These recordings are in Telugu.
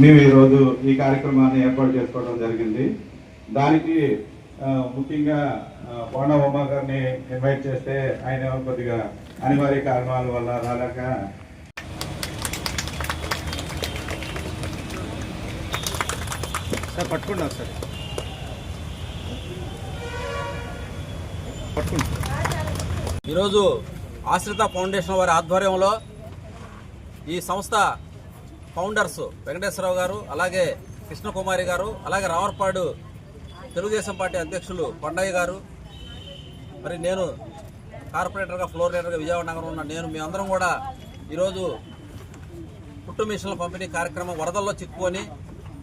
మేము ఈరోజు ఈ కార్యక్రమాన్ని ఏర్పాటు చేసుకోవడం జరిగింది. దానికి ముఖ్యంగా బోండా ఉమా గారిని ఇన్వైట్ చేస్తే ఆయన కొద్దిగా అనివార్య కారణాల వల్ల రాలేక సార్ పట్టుకున్నాం సార్. పట్టుకుంటాం ఈరోజు ఆశ్రిత ఫౌండేషన్ వారి ఆధ్వర్యంలో ఈ సంస్థ ఫౌండర్స్ వెంకటేశ్వరరావు గారు అలాగే కృష్ణకుమారి గారు అలాగే రావర్పాడు తెలుగుదేశం పార్టీ అధ్యక్షులు కొండయ్య గారు. మరి నేను కార్పొరేటర్గా ఫ్లోర్ లీడర్గా విజయవాడ నగరం ఉన్న నేను మీ అందరం కూడా ఈరోజు కుట్టు మిషన్ల పంపిణీ కార్యక్రమం వరదల్లో చిక్కుకొని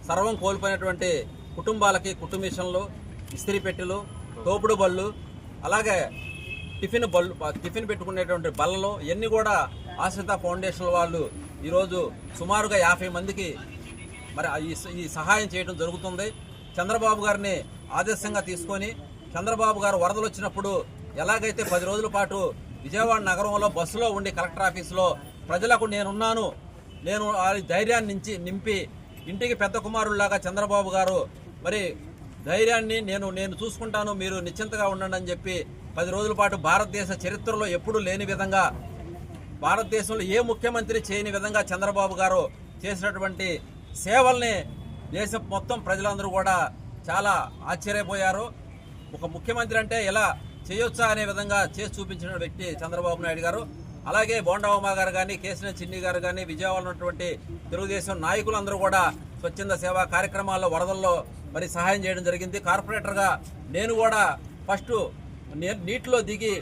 సర్వం కోల్పోయినటువంటి కుటుంబాలకి కుట్టు మిషన్లు ఇస్త్రీ పెట్టెలు తోపుడు బళ్ళు అలాగే టిఫిన్ బళ్ళు టిఫిన్ పెట్టుకునేటువంటి బల్లలు ఇవన్నీ కూడా ఆశ్రిత ఫౌండేషన్ వాళ్ళు ఈరోజు సుమారుగా యాభై మందికి మరి ఈ ఈ సహాయం చేయడం జరుగుతుంది. చంద్రబాబు గారిని ఆదర్శంగా తీసుకొని చంద్రబాబు గారు వరదలు వచ్చినప్పుడు ఎలాగైతే పది రోజుల పాటు విజయవాడ నగరంలో బస్సులో ఉండి కలెక్టర్ ఆఫీసులో ప్రజలకు నేనున్నాను నేను ఆ ధైర్యాన్ని నుంచి నింపి ఇంటికి పెద్ద కుమారుల్లాగా చంద్రబాబు గారు మరి ధైర్యాన్ని నేను నేను చూసుకుంటాను మీరు నిశ్చింతగా ఉండండి అని చెప్పి పది రోజుల పాటు భారతదేశ చరిత్రలో ఎప్పుడూ లేని విధంగా భారతదేశంలో ఏ ముఖ్యమంత్రి చేయని విధంగా చంద్రబాబు గారు చేసినటువంటి సేవల్ని దేశం మొత్తం ప్రజలందరూ కూడా చాలా ఆశ్చర్యపోయారు. ఒక ముఖ్యమంత్రి అంటే ఎలా చేయొచ్చా అనే విధంగా చేసి చూపించిన వ్యక్తి చంద్రబాబు నాయుడు గారు. అలాగే బోండావమ్మ గారు కానీ కేసీఆర్ చిన్ని గారు కానీ విజయవాడలో ఉన్నటువంటి తెలుగుదేశం నాయకులందరూ కూడా స్వచ్ఛంద సేవా కార్యక్రమాల్లో వరదల్లో మరి సహాయం చేయడం జరిగింది. కార్పొరేటర్గా నేను కూడా ఫస్ట్ నీటిలో దిగి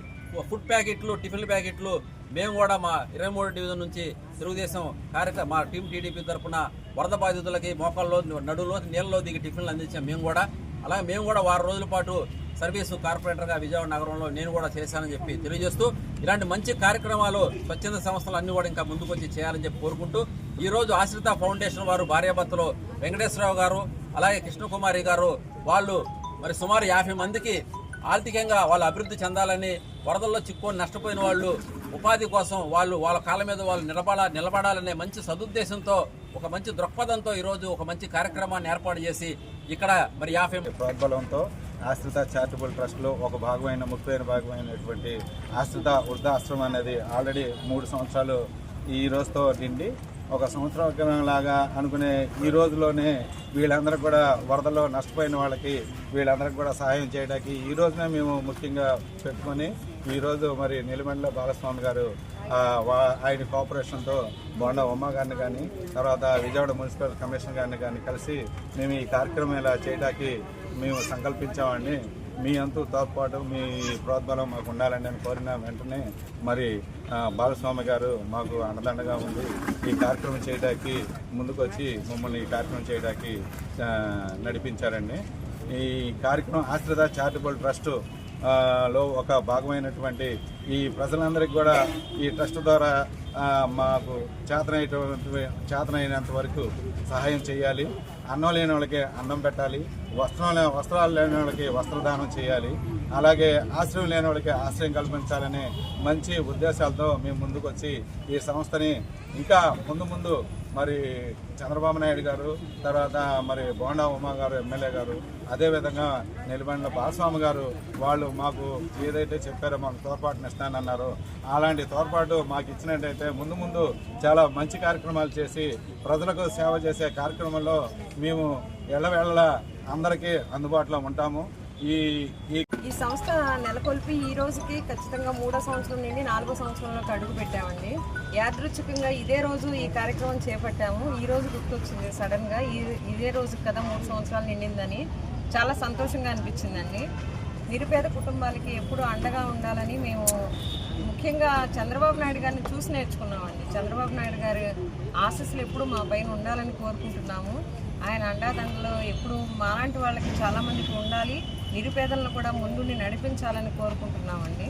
ఫుడ్ ప్యాకెట్లు టిఫిన్ ప్యాకెట్లు మేము కూడా మా ఇరవై మూడు డివిజన్ నుంచి తెలుగుదేశం కార్యక్రమ మా టీం టీడీపీ తరఫున వరద బాధితులకి మోకాల్లో నడులో నీళ్ళలో దిగి టిఫిన్లు అందించాం మేము కూడా. అలాగే మేము కూడా వారం రోజుల పాటు సర్వీసు కార్పొరేటర్గా విజయవాడ నగరంలో నేను కూడా చేశానని చెప్పి తెలియజేస్తూ ఇలాంటి మంచి కార్యక్రమాలు స్వచ్ఛంద సంస్థలు అన్ని కూడా ఇంకా ముందుకు వచ్చి చేయాలని చెప్పి కోరుకుంటూ ఈరోజు ఆశ్రిత ఫౌండేషన్ వారు భార్యాభర్తలు వెంకటేశ్వరరావు గారు అలాగే కృష్ణకుమారి గారు వాళ్ళు మరి సుమారు యాభై మందికి ఆర్థికంగా వాళ్ళు అభివృద్ధి చెందాలని వరదల్లో చిక్కుకొని నష్టపోయిన వాళ్ళు ఉపాధి కోసం వాళ్ళు వాళ్ళ కాళ్ళ మీద వాళ్ళు నిలబడ నిలబడాలనే మంచి సదుద్దేశంతో ఒక మంచి దృక్పథంతో ఈరోజు ఒక మంచి కార్యక్రమాన్ని ఏర్పాటు చేసి ఇక్కడ మరి యాభై ప్రోద్బలంతో ఆశ్రిత చారిటబుల్ ట్రస్ట్లో ఒక భాగమైన ముఖ్యమైన భాగమైనటువంటి ఆశ్రిత వృద్ధాశ్రమం అనేది ఆల్రెడీ మూడు సంవత్సరాలు ఈ రోజుతో నిండి ఒక సంవత్సరం లాగా అనుకునే ఈ రోజులోనే వీళ్ళందరూ కూడా వరదలో నష్టపోయిన వాళ్ళకి వీళ్ళందరికీ కూడా సహాయం చేయడానికి ఈ రోజునే మేము ముఖ్యంగా పెట్టుకొని ఈరోజు మరి నిలమండల బాలస్వామి గారు ఆయన కోఆపరేషన్తో బోండా ఉమ్మ గారిని కానీ తర్వాత విజయవాడ మున్సిపల్ కమిషనర్ గారిని కానీ కలిసి మేము ఈ కార్యక్రమం ఇలా చేయడానికి మేము సంకల్పించామండి మీ అంతు తోడ్పాటు మీ ప్రోద్బలం మాకు ఉండాలని నేను కోరిన వెంటనే మరి బాలస్వామి గారు మాకు అండదండగా ఉంది ఈ కార్యక్రమం చేయడానికి ముందుకొచ్చి మమ్మల్ని ఈ కార్యక్రమం చేయడానికి నడిపించారండి. ఈ కార్యక్రమం ఆశ్రద చారిటబుల్ ట్రస్ట్ లో ఒక భాగమైనటువంటి ఈ ప్రజలందరికీ కూడా ఈ ట్రస్ట్ ద్వారా మాకు చేతనైనటువంటి చేతనైనంత వరకు సహాయం చేయాలి. అన్నం లేని వాళ్ళకి అన్నం పెట్టాలి. వస్త్రం లే- వస్త్రాలు లేని వాళ్ళకి వస్త్రదానం చేయాలి. అలాగే ఆశ్రయం లేని వాళ్ళకి ఆశ్రయం కల్పించాలనే మంచి ఉద్దేశాలతో మేము ముందుకు వచ్చి ఈ సంస్థని ఇంకా ముందు ముందు మరి చంద్రబాబు నాయుడు గారు తర్వాత మరి బోండా ఉమా గారు ఎమ్మెల్యే గారు అదేవిధంగా నిలబడిన బాలస్వామి గారు వాళ్ళు మాకు ఏదైతే చెప్పారో మాకు తోడ్పాటుని అన్నారు అలాంటి తోడ్పాటు మాకు ఇచ్చినట్టయితే ముందు ముందు చాలా మంచి కార్యక్రమాలు చేసి ప్రజలకు సేవ చేసే కార్యక్రమంలో మేము ఎళ్ళవేళ్ళ అందరికీ అందుబాటులో ఉంటాము. ఈ ఈ ఈ సంస్థ నెలకొల్పి ఈ రోజుకి ఖచ్చితంగా మూడో సంవత్సరం నుండి నాలుగో సంవత్సరంలోకి అడుగు పెట్టామండి. యాదృచ్ఛికంగా ఇదే రోజు ఈ కార్యక్రమం చేపట్టాము. ఈ రోజు గుర్తొచ్చింది సడన్గా ఈ ఇదే రోజు కదా మూడు సంవత్సరాలు నిండిందని. చాలా సంతోషంగా అనిపించిందండి. నిరుపేద కుటుంబాలకి ఎప్పుడూ అండగా ఉండాలని మేము ముఖ్యంగా చంద్రబాబు నాయుడు గారిని చూసి నేర్చుకున్నామండి. చంద్రబాబు నాయుడు గారి ఆశస్సులు ఎప్పుడు మా పైన ఉండాలని కోరుకుంటున్నాము. ఆయన అండాదండలో ఎప్పుడు మాలాంటి వాళ్ళకి చాలా మందికి ఉండాలి. నిరుపేదలను కూడా ముందుండి నడిపించాలని కోరుకుంటున్నామండి.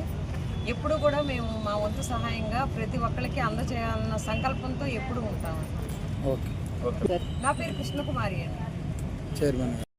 ఎప్పుడు కూడా మేము మా వంతు సహాయంగా ప్రతి ఒక్కరికి అందజేయాలన్న సంకల్పంతో ఎప్పుడు ఉంటామండి. నా పేరు కృష్ణకుమారి అండి. చైర్మన్.